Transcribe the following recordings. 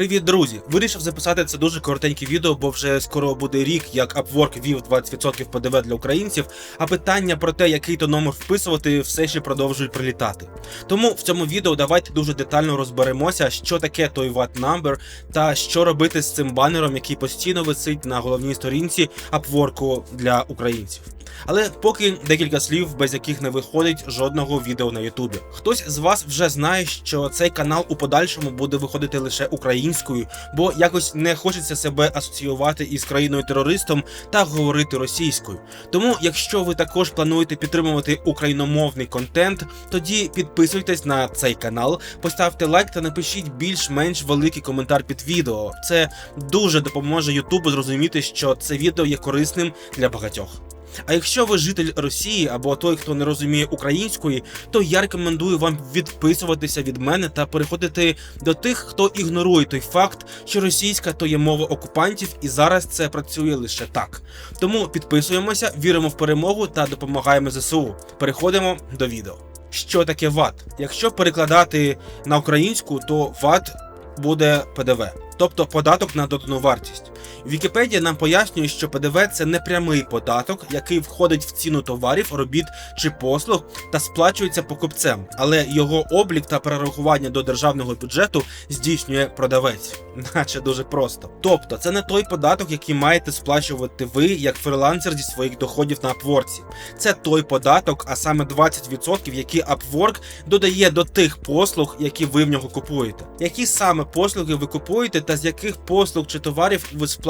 Привіт, друзі! Вирішив записати це дуже коротеньке відео, бо вже скоро буде рік, як Upwork вів 20% ПДВ для українців, а питання про те, який то номер вписувати, все ще продовжують прилітати. Тому в цьому відео давайте дуже детально розберемося, що таке той VAT number та що робити з цим банером, який постійно висить на головній сторінці Upwork для українців. Але поки декілька слів, без яких не виходить жодного відео на Ютубі. Хтось з вас вже знає, що цей канал у подальшому буде виходити лише українською, бо якось не хочеться себе асоціювати із країною терористом та говорити російською. Тому, якщо ви також плануєте підтримувати україномовний контент, тоді підписуйтесь на цей канал, поставте лайк та напишіть більш-менш великий коментар під відео. Це дуже допоможе Ютубу зрозуміти, що це відео є корисним для багатьох. А якщо ви житель Росії або той, хто не розуміє української, то я рекомендую вам відписуватися від мене та переходити до тих, хто ігнорує той факт, що російська то є мова окупантів, і зараз це працює лише так. Тому підписуємося, віримо в перемогу та допомагаємо ЗСУ. Переходимо до відео. Що таке ВАТ? Якщо перекладати на українську, то ВАТ буде ПДВ, тобто податок на додану вартість. Вікіпедія нам пояснює, що ПДВ це не прямий податок, який входить в ціну товарів, робіт чи послуг та сплачується покупцем, але його облік та перерахування до державного бюджету здійснює продавець, наче дуже просто. Тобто, це не той податок, який маєте сплачувати ви як фрилансер зі своїх доходів на Upwork. Це той податок, а саме 20%, які Upwork додає до тих послуг, які ви в нього купуєте. Які саме послуги ви купуєте, та з яких послуг чи товарів ви сплачуєте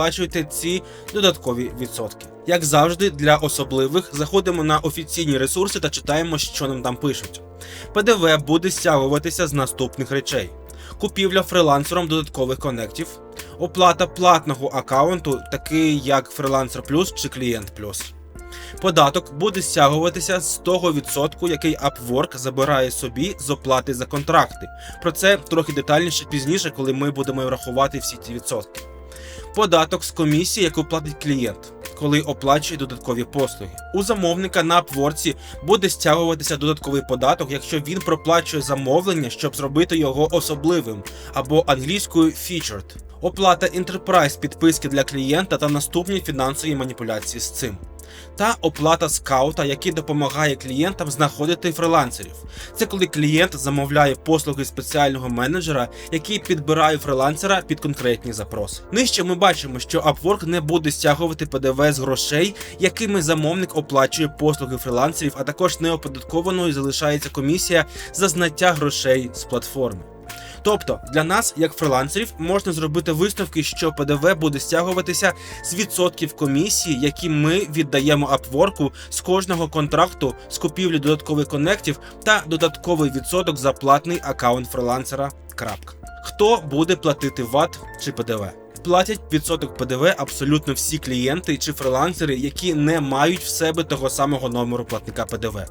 ці додаткові відсотки. Як завжди, для особливих заходимо на офіційні ресурси та читаємо, що нам там пишуть. ПДВ буде стягуватися з наступних речей: купівля фрилансером додаткових конектів, оплата платного аккаунту, такий як Freelancer Plus чи Клієнт Plus. Податок буде стягуватися з того відсотку, який Upwork забирає собі з оплати за контракти. Про це трохи детальніше пізніше, коли ми будемо рахувати всі ці відсотки. Податок з комісії, яку платить клієнт, коли оплачує додаткові послуги. У замовника на Upwork буде стягуватися додатковий податок, якщо він проплачує замовлення, щоб зробити його особливим, або англійською featured. Оплата Enterprise підписки для клієнта та наступні фінансові маніпуляції з цим. Та оплата скаута, який допомагає клієнтам знаходити фрилансерів. Це коли клієнт замовляє послуги спеціального менеджера, який підбирає фрилансера під конкретні запроси. Нижче ми бачимо, що Upwork не буде стягувати ПДВ з грошей, якими замовник оплачує послуги фрилансерів, а також неоподаткованою залишається комісія за знаття грошей з платформи. Тобто для нас, як фрилансерів, можна зробити висновки, що ПДВ буде стягуватися з відсотків комісії, які ми віддаємо Upwork з кожного контракту з купівлі додаткових конектів та додатковий відсоток за платний аккаунт фрилансера. Крапка. Хто буде платити ВАТ чи ПДВ? Платять відсоток ПДВ абсолютно всі клієнти чи фрилансери, які не мають в себе того самого номеру платника ПДВ.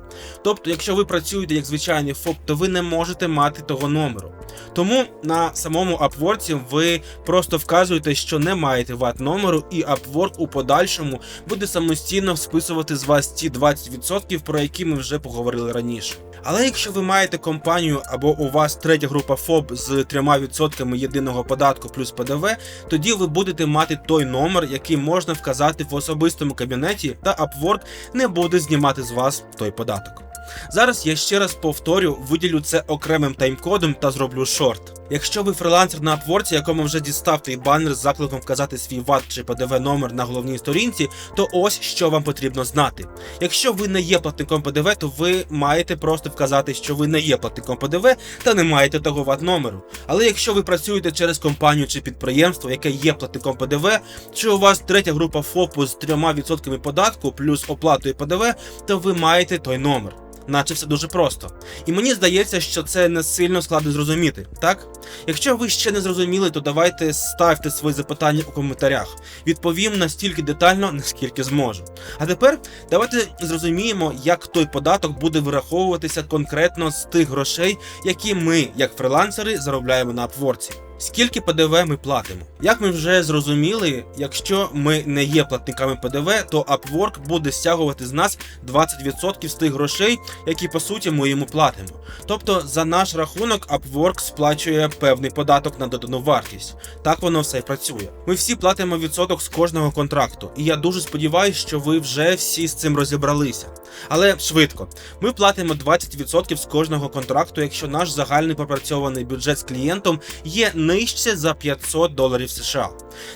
Тобто, якщо ви працюєте як звичайний ФОП, то ви не можете мати того номеру. Тому на самому Upwork ви просто вказуєте, що не маєте VAT номеру, і Upwork у подальшому буде самостійно списувати з вас ті 20%, про які ми вже поговорили раніше. Але якщо ви маєте компанію або у вас третя група ФОБ з 3% єдиного податку плюс ПДВ, тоді ви будете мати той номер, який можна вказати в особистому кабінеті, та Upwork не буде знімати з вас той податок. Зараз я ще раз повторю, виділю це окремим таймкодом та зроблю шорт. Якщо ви фрилансер на Upwork, якому вже дістав той банер з закликом вказати свій ВАТ чи ПДВ номер на головній сторінці, то ось що вам потрібно знати. Якщо ви не є платником ПДВ, то ви маєте просто вказати, що ви не є платником ПДВ та не маєте того ВАТ номеру. Але якщо ви працюєте через компанію чи підприємство, яке є платником ПДВ, чи у вас третя група ФОПу з 3% податку плюс оплатою ПДВ, то ви маєте той номер наче все дуже просто. І мені здається, що це не сильно складно зрозуміти, так? Якщо ви ще не зрозуміли, то давайте ставте свої запитання у коментарях. Відповім настільки детально, наскільки зможу. А тепер давайте зрозуміємо, як той податок буде вираховуватися конкретно з тих грошей, які ми, як фрилансери, заробляємо на Upwork. Скільки ПДВ ми платимо? Як ми вже зрозуміли, якщо ми не є платниками ПДВ, то Upwork буде стягувати з нас 20% з тих грошей, які по суті ми йому платимо. Тобто за наш рахунок Upwork сплачує певний податок на додану вартість. Так воно все і працює. Ми всі платимо відсоток з кожного контракту, і я дуже сподіваюся, що ви вже всі з цим розібралися. Але швидко, ми платимо 20% з кожного контракту, якщо наш загальний пропрацьований бюджет з клієнтом є нижче за 500 доларів США.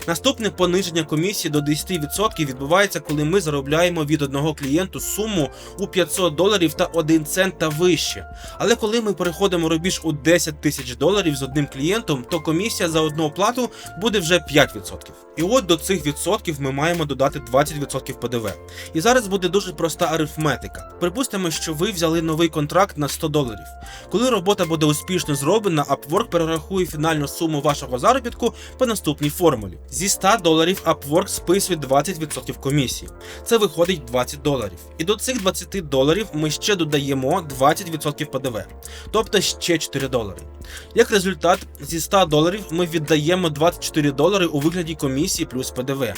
Наступне пониження комісії до 10% відбувається, коли ми заробляємо від одного клієнту суму у 500 доларів та 1 цент та вище. Але коли ми переходимо рубіж у 10 тисяч доларів з одним клієнтом, то комісія за одну оплату буде вже 5%. І от до цих відсотків ми маємо додати 20% ПДВ. І зараз буде дуже проста арифметика. Припустимо, що ви взяли новий контракт на 100 доларів. Коли робота буде успішно зроблена, Upwork перерахує фінальну суму вашого заробітку по наступній формулі. Зі 100 доларів Upwork списує 20% комісії. Це виходить 20 доларів. І до цих 20 доларів ми ще додаємо 20% ПДВ, тобто ще 4 долари. Як результат, зі 100 доларів ми віддаємо 24 долари у вигляді комісії плюс ПДВ.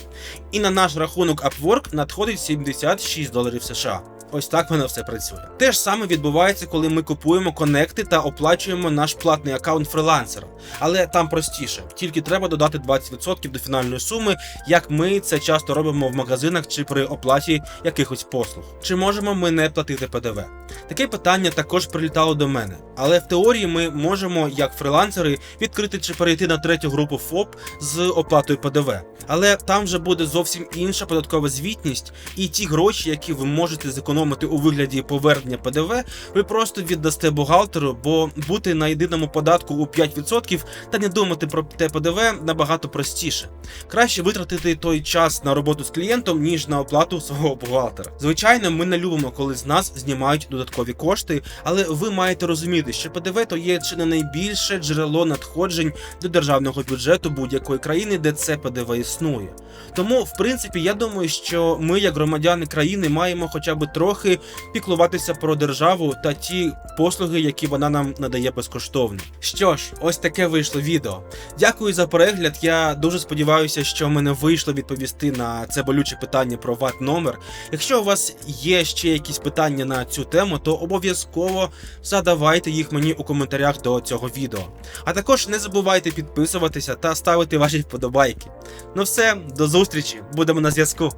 І на наш рахунок Upwork надходить 76 доларів США. Ось так воно все працює. Те ж саме відбувається, коли ми купуємо конекти та оплачуємо наш платний аккаунт фрилансера. Але там простіше, тільки треба додати 20% до фінальної суми, як ми це часто робимо в магазинах чи при оплаті якихось послуг. Чи можемо ми не платити ПДВ? Таке питання також прилітало до мене, але в теорії ми можемо, як фрилансери, відкрити чи перейти на третю групу ФОП з оплатою ПДВ. Але там вже буде зовсім інша податкова звітність, і ті гроші, які ви можете зекономити у вигляді повернення ПДВ, ви просто віддасте бухгалтеру, бо бути на єдиному податку у 5% та не думати про те ПДВ набагато простіше. Краще витратити той час на роботу з клієнтом, ніж на оплату свого бухгалтера. Звичайно, ми не любимо, коли з нас знімають додаткові кошти, але ви маєте розуміти, що ПДВ то є чи не найбільше джерело надходжень до державного бюджету будь-якої країни, де це ПДВ існує. Тому, в принципі, я думаю, що ми, як громадяни країни, маємо хоча б трохи піклуватися про державу та ті послуги, які вона нам надає безкоштовно. Що ж, ось таке вийшло відео. Дякую за перегляд. Я дуже сподіваюся, що в мене вийшло відповісти на це болюче питання про ват номер. Якщо у вас є ще якісь питання на цю тему, то обов'язково задавайте їх мені у коментарях до цього відео. А також не забувайте підписуватися та ставити ваші вподобайки. Ну все, до зустрічі, будемо на зв'язку.